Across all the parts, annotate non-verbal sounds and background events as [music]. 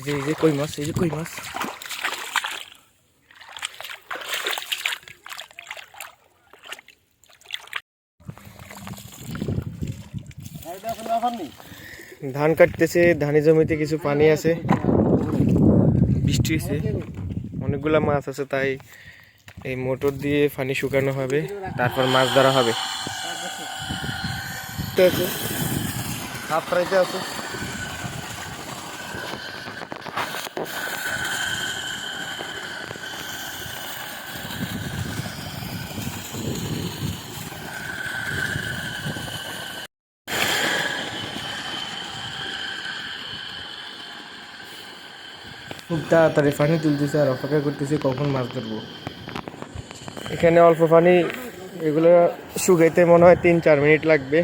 এই যে এই যে কই মাছ এই যে কই মাছ? ধান কাটতেছে ধানি জমিতে কিছু পানি আছে। বৃষ্টি হয়েছে। অনেকগুলা মাছ আছে তাই এই মোটর দিয়ে পানি শুকানো হবে তারপর মাছ ধরা হবে। হাফ ফ্রাইতে আছে। খুব তাড়াতাড়ি পানি তুলতেছে আর অপেক্ষা করতেছে কখন মাছ ধরবো। এখানে অল্প পানি, এগুলো শুকাইতে মনে হয় তিন চার মিনিট লাগবে।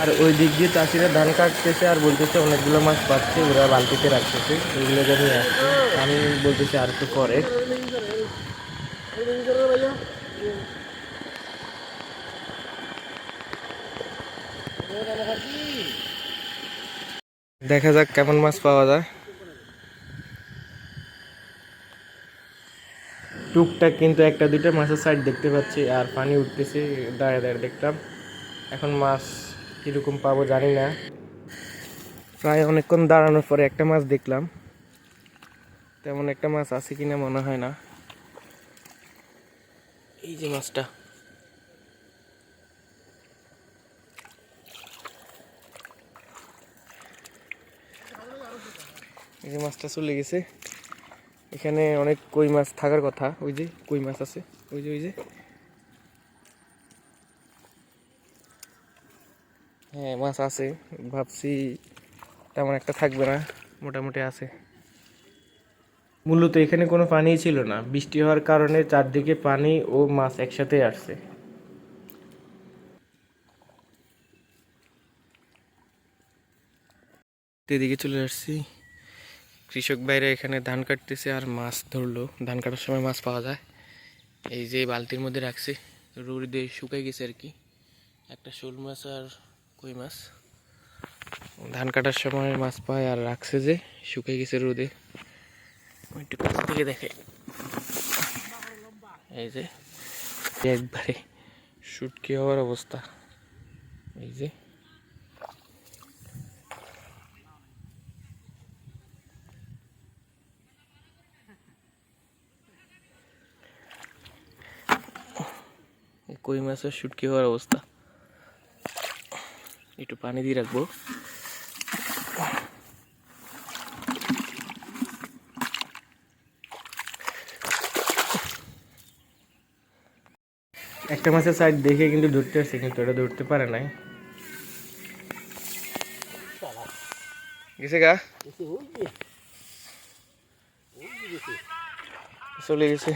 আর ওই দিক দিয়ে চাষিরা ধান কাটতেছে আর বলতেছে অনেকগুলো মাছ পাচ্ছে, ওরা বালতিতে রাখতেছে। ওইগুলো আসছে, আমি বলতেছি আর একটু পরে। দেখা যাক কেমন মাছ পাওয়া যায়। টুকটাক কিন্তু একটা দুইটা মাছের সাইড দেখতে পাচ্ছি, আর পানি উঠতেছে, দাঁড়িয়ে দাঁড়িয়ে দেখলাম। এখন মাছ কীরকম পাবো জানি না। প্রায় অনেকক্ষণ দাঁড়ানোর পরে একটা মাছ দেখলাম। তেমন একটা মাছ আছে কিনা মনে হয় না। এই যে মাছটা। এই যে মাছটা চলে গেছে। এখানে অনেক কই মাছ থাকার কথা। ওই যে কই মাছ আছে। ওই যে ওই যে। হ্যাঁ মাছ আছে। ভাবছি তেমন একটা থাকবে না। মোটামুটি আছে। মূলত এখানে কোনো পানিই ছিল না। বৃষ্টি হওয়ার কারণে চারদিকে পানি ও মাছ একসাথে আসছে। এদিকে চলে আসছি। কৃষক ভাইরা এখানে ধান কাটতেছে আর মাছ ধরলো। ধান কাটার সময় মাছ পাওয়া যায়। এই যে বালতির মধ্যে রাখছে। রুড়ি দিয়ে শুকাই গেছে আর কি। একটা শোল মাছ আর কই মাছ। ধান কাটার সময় মাছ পায় আর রাখছে যে শুকাই গেছে রোদে। একটু কাছ থেকে দেখে। এই যে, একবারে শুটকি হওয়ার অবস্থা। এই যে। কই মাছের শুটকি হওয়ার অবস্থা। একটু পানি দিয়ে রাখব। একটা মাছের সাইড দেখে কিন্তু ধরতে আসছে কিন্তু এটা ধরতে পারে নাই। গেছে গা? চলে গেছে।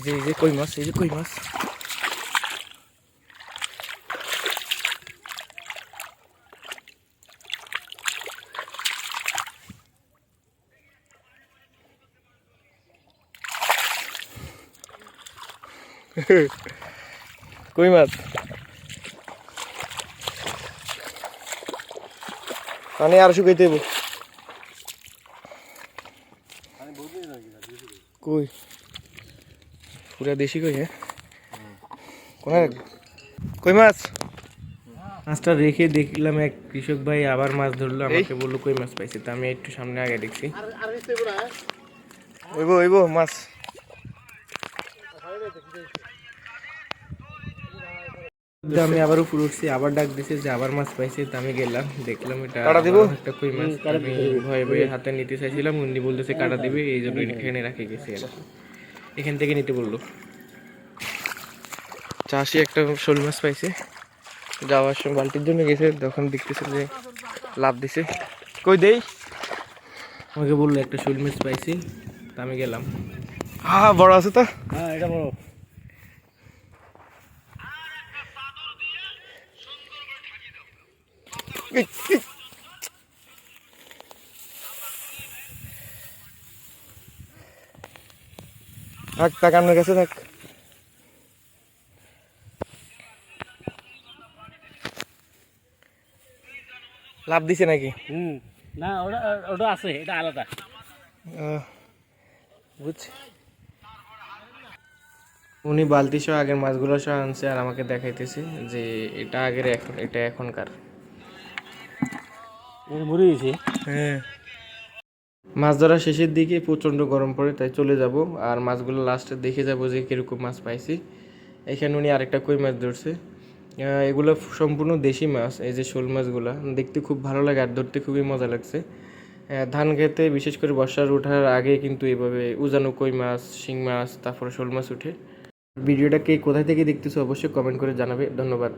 এই যে এই যে কই মাছ এই যে কই মাছ? [laughs] কই মাছ? পানি আর শুকাইতে হইব। কই? পুরা দেশি কই হ্যাঁ? কোথায় কই মাছ? মাছটা রেখে দেখলাম এক কৃষক ভাই আবার মাছ ধরলো আমাকে বলল কই মাছ পাইছে তা আমি একটু সামনে আগে দেখছি। ওইবো ওইবো মাছ। আমি আবার উপরে উঠছি আবার ডাক দিছে যে আবার মাছ পাইছে তা আমি গেলাম দেখলাম এটা কাটা দিব? একটা কই মাছ আমি ভয়ে ভয়ে হাতে নিতে চাইছিলাম উনি বলতেছে কাটা দিবে এই জন্য এখানে রাখে গেছি আর। এখান থেকে নিতে বলল। চাষি একটা শোল মাছ পাইছে। যাওয়ার সময় বালতির জন্য গেছে তখন দেখতেছে যে লাভ দিছে। কই দেই? আমাকে বলল একটা শোল মাছ পাইছি তা আমি গেলাম। হ্যাঁ বড় আছে তো। হ্যাঁ এটা বড়। থাক থাক আপনার কাছে থাক। লাভ দিছে নাকি? হুম। না ওটা ওটা আছে এটা আলাদা। বুঝছি। উনি বালতি সহ আগের মাছগুলো সহ আনছে আর আমাকে দেখাইতেছে যে এটা আগের এখন এটা এখনকার। গেছে হ্যাঁ। মাছ ধরা শেষের দিকে প্রচণ্ড গরম পড়ে, তাই চলে যাব। আর মাছগুলো লাস্টে দেখে যাব যে কীরকম মাছ পাইছি। এখানে উনি আরেকটা কই মাছ ধরছে। এগুলো সম্পূর্ণ দেশি মাছ, এই যে শোল মাছগুলো। দেখতে খুব ভালো লাগে আর ধরতে খুবই মজা লাগছে। ধান খেতে বিশেষ করে বর্ষার ওঠার আগে কিন্তু এভাবে উজানো কই মাছ, শিং মাছ, তারপরে শোল মাছ উঠে। ভিডিওটা কে কোথায় থেকে দেখতেছো অবশ্যই কমেন্ট করে জানাবে। ধন্যবাদ।